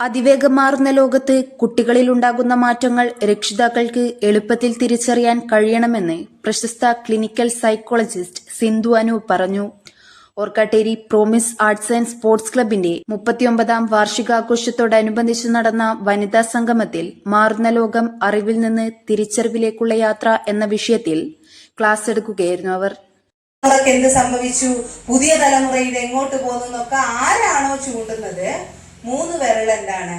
അതിവേഗം മാറുന്ന ലോകത്ത് കുട്ടികളിലുണ്ടാകുന്ന മാറ്റങ്ങൾ രക്ഷിതാക്കൾക്ക് എളുപ്പത്തിൽ തിരിച്ചറിയാൻ കഴിയണമെന്ന് പ്രശസ്ത ക്ലിനിക്കൽ സൈക്കോളജിസ്റ്റ് സിന്ധു അനു പറഞ്ഞു. Orkkatteri promise arts and sports ക്ലബിന്റെ മുപ്പത്തിയൊമ്പതാം വാർഷികാഘോഷത്തോടനുബന്ധിച്ച് നടന്ന വനിതാ സംഗമത്തിൽ മാറുന്ന ലോകം അറിവിൽ നിന്ന് തിരിച്ചറിവിലേക്കുള്ള യാത്ര എന്ന വിഷയത്തിൽ ക്ലാസ് എടുക്കുകയായിരുന്നു അവർ. എന്ത് സംഭവിച്ചു? പുതിയ തലമുറയിൽ എങ്ങോട്ട് പോകുന്നൊക്കെ ആരാണോ ചൂണ്ടുന്നത്? മൂന്ന് വിരൽ എന്താണ്?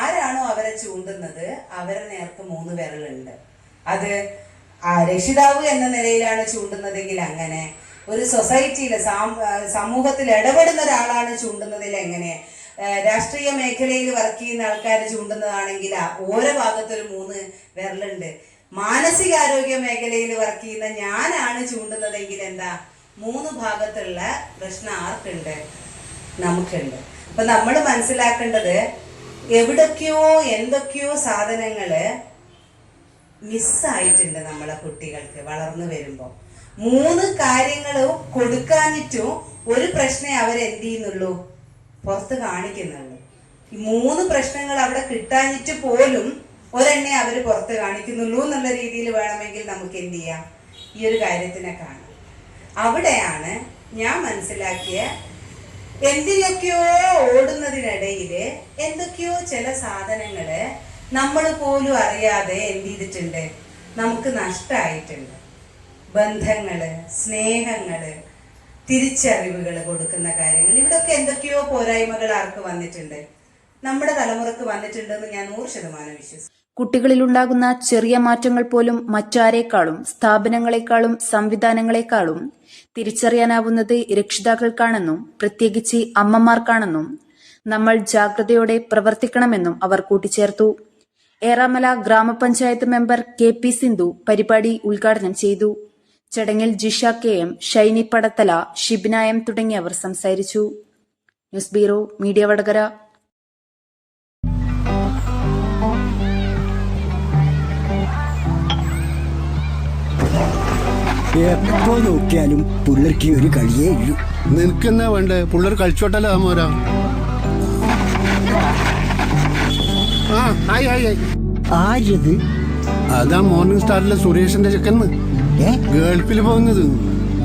ആരാണോ അവരെ ചൂണ്ടുന്നത്? അവരെ നേർക്ക് മൂന്ന് വിരലുണ്ട്. അത് രക്ഷിതാവ് എന്ന നിലയിലാണ് ചൂണ്ടുന്നതെങ്കിൽ അങ്ങനെ. ഒരു സൊസൈറ്റിയിൽ സമൂഹത്തിൽ ഇടപെടുന്ന ഒരാളാണ് ചൂണ്ടുന്നതിൽ എങ്ങനെ? രാഷ്ട്രീയ മേഖലയിൽ വർക്ക് ചെയ്യുന്ന ആൾക്കാർ ചൂണ്ടുന്നതാണെങ്കിൽ ഓരോ ഭാഗത്തൊരു മൂന്ന് വിരലുണ്ട്. മാനസികാരോഗ്യ മേഖലയിൽ വർക്ക് ചെയ്യുന്ന ഞാനാണ് ചൂണ്ടുന്നതെങ്കിൽ എന്താ? മൂന്ന് ഭാഗത്തുള്ള പ്രശ്നം ആർക്കുണ്ട്? നമുക്കുണ്ട്. അപ്പൊ നമ്മൾ മനസ്സിലാക്കേണ്ടത് എവിടൊക്കെയോ എന്തൊക്കെയോ സാധനങ്ങൾ മിസ്സായിട്ടുണ്ട് നമ്മളെ കുട്ടികൾക്ക് വളർന്നു വരുമ്പോൾ മൂന്ന് കാര്യങ്ങൾ കൊടുക്കാനിട്ടും ഒരു പ്രശ്നേ അവരെന്ത് ചെയ്യുന്നുള്ളൂ പുറത്ത് കാണിക്കുന്നുള്ളൂ. ഈ മൂന്ന് പ്രശ്നങ്ങൾ അവിടെ കിട്ടാനിട്ട് പോലും ഒരെണ്ണേ അവർ പുറത്ത് കാണിക്കുന്നുള്ളൂ എന്നുള്ള രീതിയിൽ വേണമെങ്കിൽ നമുക്ക് എന്ത് ചെയ്യാം? ഈ ഒരു കാര്യത്തിനെ കാണാം. അവിടെയാണ് ഞാൻ മനസ്സിലാക്കിയ എന്തിനൊക്കെയോ ഓടുന്നതിനിടയിൽ എന്തൊക്കെയോ ചില സാധനങ്ങൾ നമ്മൾ പോലും അറിയാതെ എന്ത് ചെയ്തിട്ടുണ്ട്? നമുക്ക് നഷ്ടമായിട്ടുണ്ട് ബന്ധങ്ങൾ സ്നേഹങ്ങൾ തിരിച്ചറിവുകൾ കൊടുക്കുന്ന കാര്യങ്ങൾ. ഇവിടൊക്കെ എന്തൊക്കെയോ പോരായ്മകൾ ആർക്ക് വന്നിട്ടുണ്ട്? നമ്മുടെ തലമുറയ്ക്ക് വന്നിട്ടുണ്ടെന്ന് ഞാൻ നൂറ് ശതമാനം വിശ്വസിക്കുന്നു. കുട്ടികളിലുണ്ടാകുന്ന ചെറിയ മാറ്റങ്ങൾ പോലും മറ്റാരേക്കാളും സ്ഥാപനങ്ങളെക്കാളും സംവിധാനങ്ങളെക്കാളും തിരിച്ചറിയാനാവുന്നത് രക്ഷിതാക്കൾക്കാണെന്നും പ്രത്യേകിച്ച് അമ്മമാർക്കാണെന്നും നമ്മൾ ജാഗ്രതയോടെ പ്രവർത്തിക്കണമെന്നും അവർ കൂട്ടിച്ചേർത്തു. ഏറാമല ഗ്രാമപഞ്ചായത്ത് മെമ്പർ കെ പി സിന്ധു പരിപാടി ഉദ്ഘാടനം ചെയ്തു. ചടങ്ങിൽ ജിഷ കെ എം ഷൈനി പടത്തല ഷിബിനായം തുടങ്ങിയവർ സംസാരിച്ചു. News bureau media Vadakara. എപ്പോ നോക്കിയാലും പിള്ളേർക്ക് ഒരു കളിയേ ഉള്ളൂ നിനക്കെന്നാ വേണ്ടേ? പുള്ളർ കളിച്ചോട്ടല്ലോ മോരാ? ആ ആയി ആയി ആയി ആരത് അതാ മോർണിംഗ് സ്റ്റാറിലെ സുരേഷിന്റെ ചെക്കന്ന് ഏ? ഗൾഫിൽ പോകുന്നത്.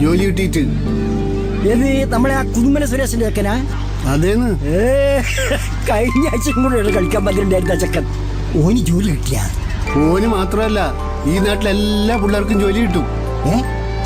ജോലി കിട്ടിയിട്ട്. ഏത് നമ്മളെ ആ കുതുമല സുരേഷിന്റെ ചെക്കനാ? അതേന്ന്. ഏ കഴിഞ്ഞ ആഴ്ചയും കൂടെ കളിക്കാൻ പറ്റിണ്ടായിരുന്ന ചെക്കൻ. ഓന് ജോലി കിട്ടിയ? ഓന് മാത്രമല്ല ഈ നാട്ടിലെ എല്ലാ പിള്ളേർക്കും ജോലി കിട്ടും. ഏ?